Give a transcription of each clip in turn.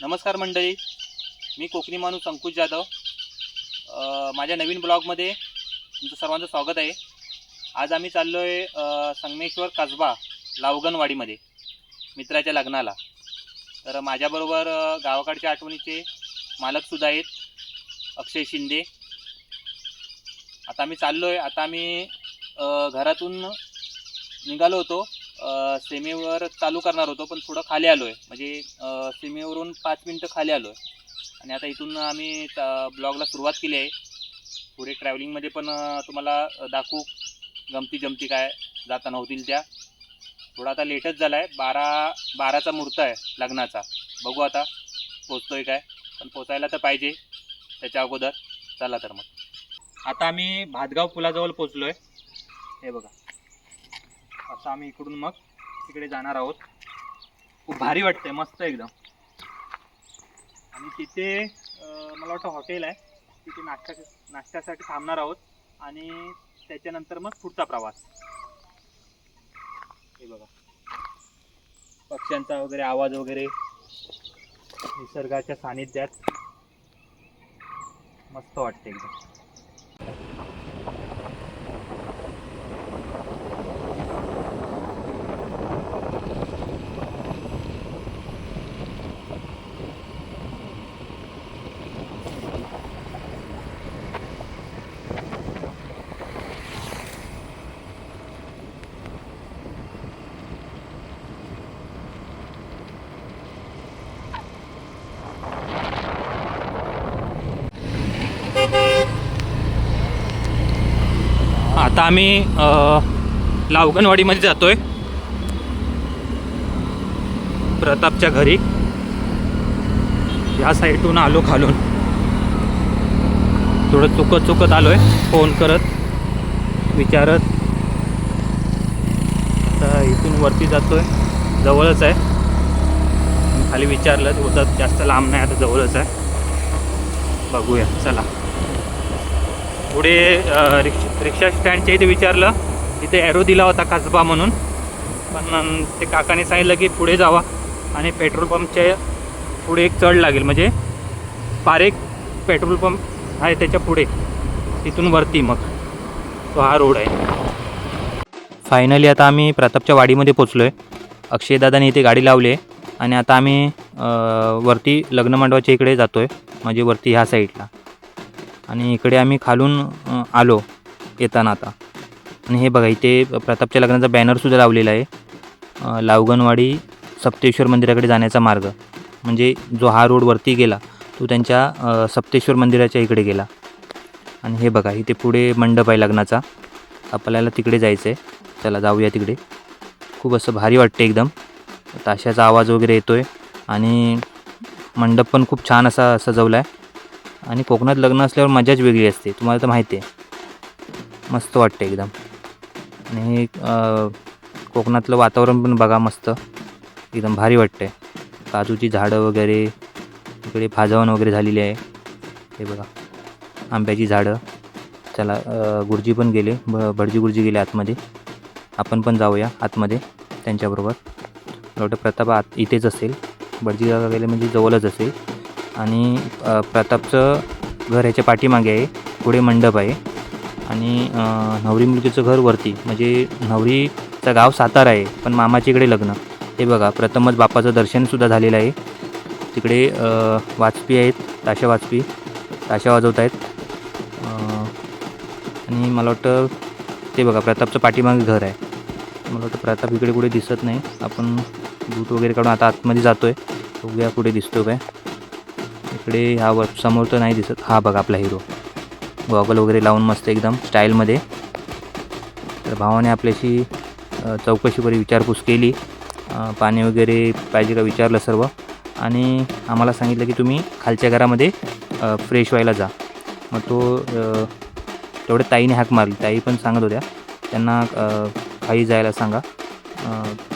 नमस्कार मंडळी. मी कोकणी माणूस अंकुश जाधव. माझ्या नवीन ब्लॉगमध्ये तुमचं सर्वांचं स्वागत आहे. आज आम्ही चाललो आहे संगमेश्वर कसबा लावगणवाडीमध्ये मित्राच्या लग्नाला. तर माझ्याबरोबर गावाकडच्या आठवणीचे मालकसुद्धा आहेत अक्षय शिंदे. आता आम्ही चाललो आहे आता आम्ही घरातून निघालो होतो. सीमेवर चालू करणार होतो पण थोडं खाली आलो आहे म्हणजे सीमेवरून पाच मिनटं खाली आलो आहे आणि आता इथून आम्ही ब्लॉगला सुरुवात केली आहे. पुढे ट्रॅव्हलिंगमध्ये पण तुम्हाला दाखवू गमती जमती काय जाताना होतील त्या. थोडा आता लेटच झाला आहे बारा बाराचा मुहूर्त आहे लग्नाचा. बघू आता पोचतो आहे काय. पण पोचायला तर पाहिजे. त्याच्या अगोदर. चला तर मग. आता आम्ही भातगाव पुलाजवळ पोचलो आहे हे बघा. असं आम्ही इकडून मग तिकडे जाणार आहोत. खूप भारी वाटतंय मस्त एकदम. आणि तिथे मला वाटतं हॉटेल आहे. तिथे नाश्ता नाश्त्यासाठी थांबणार आहोत. आणि त्याच्यानंतर मग पुढचा प्रवास. हे बघा. पक्ष्यांचा वगैरे आवाज वगैरे निसर्गाच्या सानिध्यात मस्त वाटते एकदम आता आम्ही अ, जातो आहे प्रतापच्या घरी. या साईडून आलो खालून थोडं चुकत चुकत आलो आहे फोन करत विचारत. आता इथून वरती जातो आहे जवळच आहे. खाली विचारलं होतं जास्त लांब नाही आता जवळच आहे. बघूया चला. पुढे रिक्ष रिक्षा स्टँडच्या इथे विचारलं तिथे ॲरो दिला होता कसबा म्हणून. पण ते काकाने सांगितलं की पुढे जावा आणि पेट्रोल पंपच्या पुढे एक चढ लागेल. म्हणजे पारेक पेट्रोल पंप आहे त्याच्या पुढे. तिथून वरती मग. तो हा रोड आहे. फायनली आता आम्ही प्रतापच्या वाडीमध्ये पोचलो आहे अक्षयदादाने इथे गाडी लावली आहे. आणि आता आम्ही वरती लग्नमंडपाच्या इकडे जातो आहे म्हणजे वरती ह्या साईडला आणि इकडे आम्ही खालून आलो येताना आता. आणि हे बघा इथे प्रतापच्या लग्नाचा बॅनरसुद्धा लावलेला आहे. लावगणवाडी सप्तेश्वर मंदिराकडे जाण्याचा मार्ग. म्हणजे जो हा रोड वरती गेला तो त्यांच्या सप्तेश्वर मंदिराच्या इकडे गेला. आणि हे बघा इथे पुढे मंडप आहे लग्नाचा. आपल्याला तिकडे जायचं आहे चला जाऊया तिकडे. खूप असं भारी वाटते एकदम. ताशाचा आवाज वगैरे येतो आहे आणि मंडप पण खूप छान असा सजवला आहे आणि कोकणात लग्न असल्यावर मजाच वेगळी असते तुम्हाला तर माहिती आहे. मस्त वाटते एकदम. आणि कोकणातलं वातावरण पण बघा मस्त. एकदम भारी वाटते काजूची झाडं वगैरे इकडे भाजवण वगैरे झालेली आहे. हे बघा आंब्याची झाडं. चला गुरुजी पण गेले ब भटजी गुरुजी गेले आतमध्ये. आपण पण जाऊया आतमध्ये त्यांच्याबरोबर. डॉक्टर प्रताप आत इथेच असेल. भटजी दादा गेले म्हणजे जवळच असेल. आणि प्रतापचं घर ह्याच्या पाठीमागे आहे पुढे मंडप आहे. आणि नवरी मुलगीचं घर वरती म्हणजे नवरीचं गाव सातारा आहे पण मामाच्या इकडे लग्न. हे बघा प्रथमच बापाचं दर्शनसुद्धा झालेलं आहे. तिकडे वाचपी आहेत ताशा वाचपी ताशा वाजवत आहेत आणि मला वाटतं ते बघा प्रतापचं पाठीमागे घर आहे. मला वाटतं प्रताप इकडे कुठे दिसत नाही. आपण दूध वगैरे काढून आता आतमध्ये जातो आहे बघूया कुठे दिसतो काय. इकडे ह्या वर समोर तर नाही दिसत. हा बघा आपला हिरो गॉगल वगैरे लावून मस्त एकदम स्टाईलमध्ये तर भावाने आपल्याशी चौकशी वगैरे विचारपूस केली. पाणी वगैरे पाहिजे का विचारलं सर्व. आणि आम्हाला सांगितलं की तुम्ही खालच्या घरामध्ये फ्रेश व्हायला जा. मग तो तेवढे ताईने हाक मारली. ताई पण सांगत होत्या. त्यांना खाई जायला सांगा.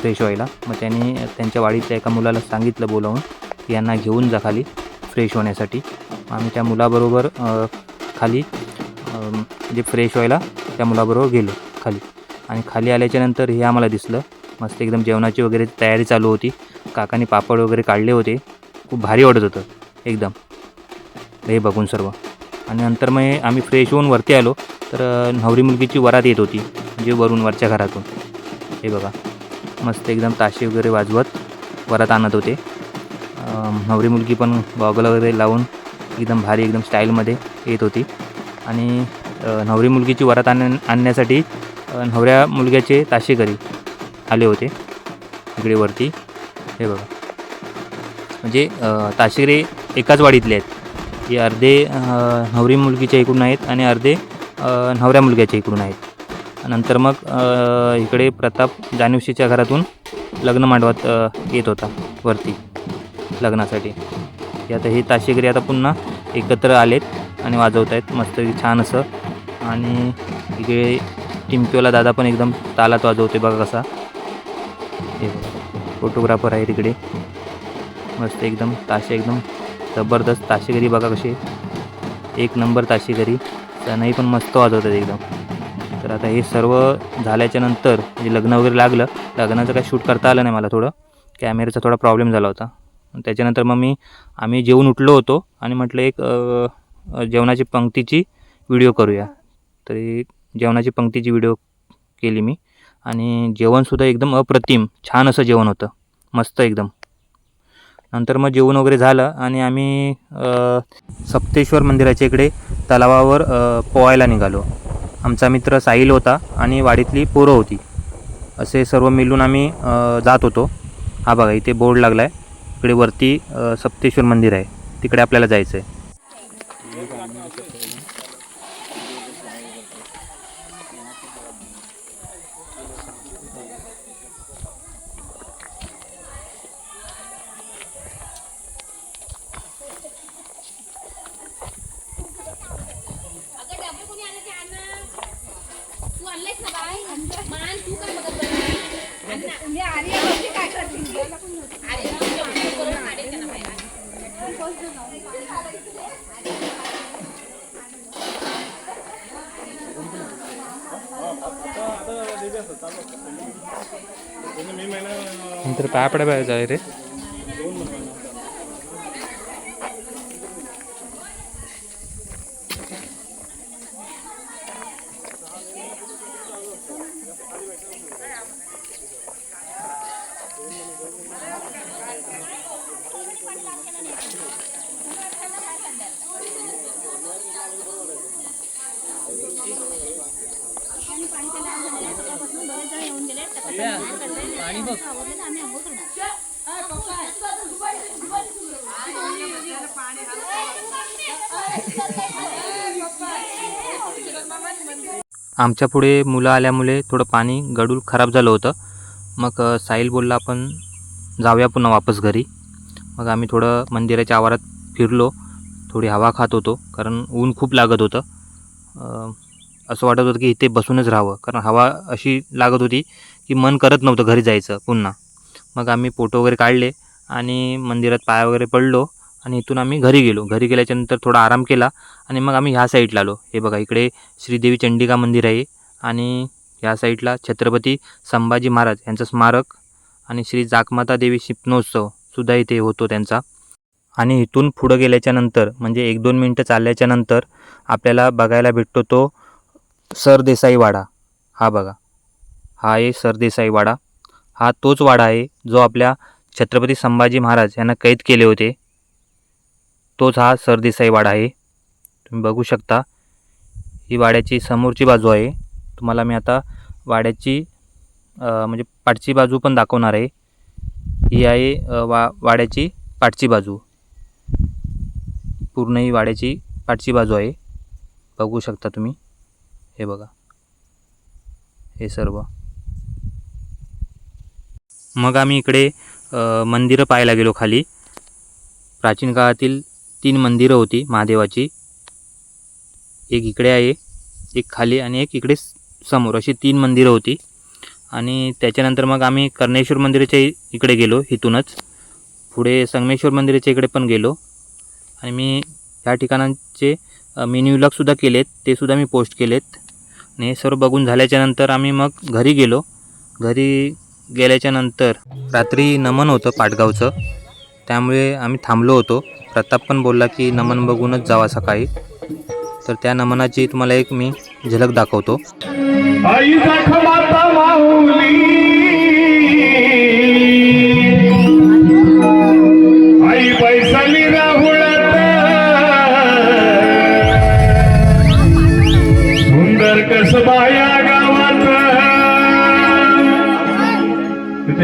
फ्रेश व्हायला. मग त्यांनी त्यांच्या वाडीतल्या एका मुलाला सांगितलं बोलावून की यांना घेऊन जा खाली. फ्रेश होण्यासाठी. आम्ही त्या मुलाबरोबर खाली जे म्हणजे फ्रेश व्हायला त्या मुलाबरोबर गेलो खाली. आणि खाली आल्याच्यानंतर हे आम्हाला दिसलं. मस्त एकदम जेवणाची वगैरे तयारी चालू होती. काकाने पापड वगैरे काढले होते. खूप भारी वाटत होतं एकदम. हे बघून सर्व. आणि नंतर मग आम्ही फ्रेश होऊन वरती आलो. तर नवरी मुलगीची वरात येत होती म्हणजे वरून वरच्या घरातून. हे बघा. मस्त एकदम ताशे वगैरे वाजवत वरात आणत होते. नवरी मुलगी पण गॉगल वगैरे लावून एकदम भारी एकदम स्टाईलमध्ये येत होती. आणि नवरी मुलगीची वरात आण आणण्यासाठी नवऱ्या मुलग्याचे ताशेकरी आले होते. इकडे वरती. हे बघा. म्हणजे ताशेकरी एकाच वाडीतले आहेत. हे अर्धे नवरी मुलगीच्या इकडून आहेत आणि अर्धे नवऱ्या मुलग्याच्या इकडून आहेत. नंतर मग इकडे प्रताप जानवशीच्या घरातून लग्न मांडवात येत होता वरती. लग्नासाठी. हे आता हे ताशेकरी आता पुन्हा एकत्र आलेत आणि वाजवत आहेत मस्त छान असं. आणि इकडे टिमकीवाला दादा पण एकदम तालात वाजवते बघा कसा. हे फोटोग्राफर आहे तिकडे मस्त एकदम ताशे एकदम जबरदस्त ताशेगरी बघा कशी एक नंबर ताशेगरी सणही पण मस्त वाजवतात एकदम. तर आता हे सर्व झाल्याच्यानंतर म्हणजे लग्न वगैरे लागलं लग्नाचं काही शूट करता आलं नाही मला थोडं. कॅमेऱ्याचा थोडा प्रॉब्लेम झाला होता. त्याच्यानंतर मग मी आम्ही जेवून उठलो होतो आणि म्हटलं एक जेवणाची पंक्तीची व्हिडिओ करूया. तरी जेवणाची पंक्तीची व्हिडिओ केली मी. आणि जेवणसुद्धा एकदम अप्रतिम छान असं जेवण होतं. मस्त एकदम. नंतर मग जेवण वगैरे झालं आणि आम्ही सप्तेश्वर मंदिराच्या इकडे तलावावर पोहायला निघालो. आमचा मित्र साहिल होता आणि वाडीतली पोरं होती. असे सर्व मिळून आम्ही जात होतो. हा बघा इथे बोर्ड लागला आहे इकडे वरती अ, सप्तेश्वर मंदिर आहे. तिकडे आपल्याला जायचं आहे नंतर पाय पडाय जाय रे. आमच्या पुढे मुलं आल्यामुळे थोडं पाणी गडूळ खराब झालं होतं. मग साहिल बोलला आपण जाऊया पुन्हा वापस घरी. मग आम्ही थोडं मंदिराच्या आवारात फिरलो. थोडी हवा खात होतो कारण ऊन खूप लागत होतं. असं वाटत होतं की इथे बसूनच राहावं कारण हवा अशी लागत होती की मन करत नव्हतं घरी जायचं पुन्हा. मग आम्ही फोटो वगैरे काढले आणि मंदिरात पाया वगैरे पडलो आणि इथून आम्ही घरी गेलो. घरी गेल्याच्यानंतर थोडा आराम केला आणि मग आम्ही ह्या साईडला आलो. हे बघा इकडे श्रीदेवी चंडिका मंदिर आहे आणि ह्या साईडला छत्रपती संभाजी महाराज यांचं स्मारक आणि श्री जाकमाता देवी शिपणोत्सव सुद्धा इथे होतो त्यांचा. आणि इथून पुढं गेल्याच्यानंतर म्हणजे एक दोन मिनटं चालल्याच्यानंतर आपल्याला बघायला भेटतो तो सरदेसाई वाडा हा बघा. हा आहे सरदेसाई वाडा. हा तोच वाडा आहे जो आपल्या छत्रपती संभाजी महाराज यांना कैद केले होते. तोच हा सरदेसाई वाडा आहे. तुम्ही बघू शकता ही वाड्याची समोरची बाजू आहे. तुम्हाला मी आता वाड्याची म्हणजे पाठची बाजू पण दाखवणार आहे. ही आहे वा वाड्याची पाठची बाजू. पूर्ण ही वाड्याची पाठची बाजू आहे. बघू शकता तुम्ही. हे बघा. हे सर्व. मग आम्ही इकडे मंदिरं पाहायला गेलो खाली. प्राचीन काळातील तीन मंदिरं होती महादेवाची. एक इकडे आहे एक खाली आणि एक इकडे समोर अशी तीन मंदिरं होती. आणि त्याच्यानंतर मग आम्ही कर्णेश्वर मंदिराच्या इकडे गेलो इथूनच. पुढे संगमेश्वर मंदिराच्या इकडे पण गेलो. आणि मी ह्या ठिकाणांचे मेन्यू व्लॉगसुद्धा केलेत ते सुद्धा मी पोस्ट केलेत. आणि हे सर्व बघून झाल्याच्यानंतर आम्ही मग घरी गेलो. घरी गेल्याच्यानंतर रात्री नमन होतं पाटगावचं. त्यामुळे आम्ही थांबलो होतो. प्रताप पण बोलला की नमन बघूनच जावा सकाळी. तर त्या नमनाची तुम्हाला एक मी झलक दाखवतो.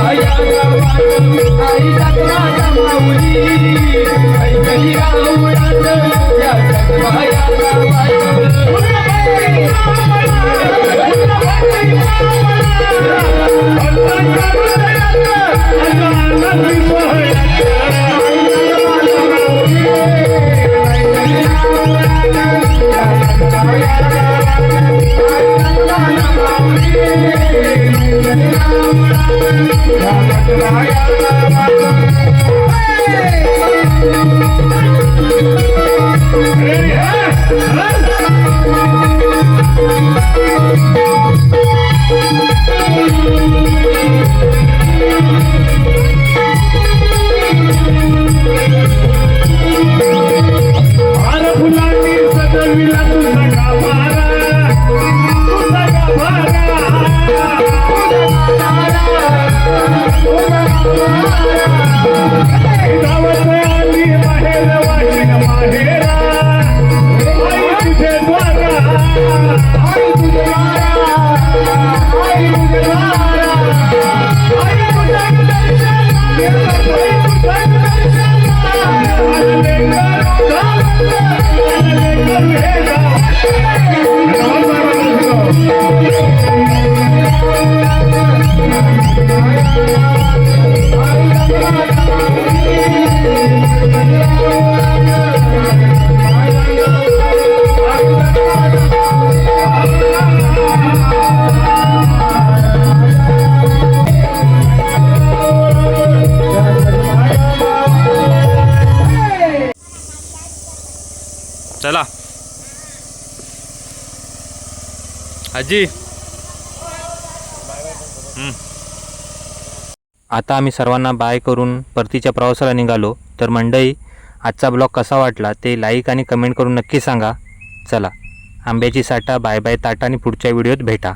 आर फुलांनी चला. आजी. आता आम्ही सर्वांना बाय करून परतीच्या प्रवासाला निघालो. तर मंडई आजचा ब्लॉग कसा वाटला ते लाईक आणि कमेंट करून नक्की सांगा. चला. आंब्याची साठा बाय बाय ताटा आणि पुढच्या व्हिडिओत भेटा.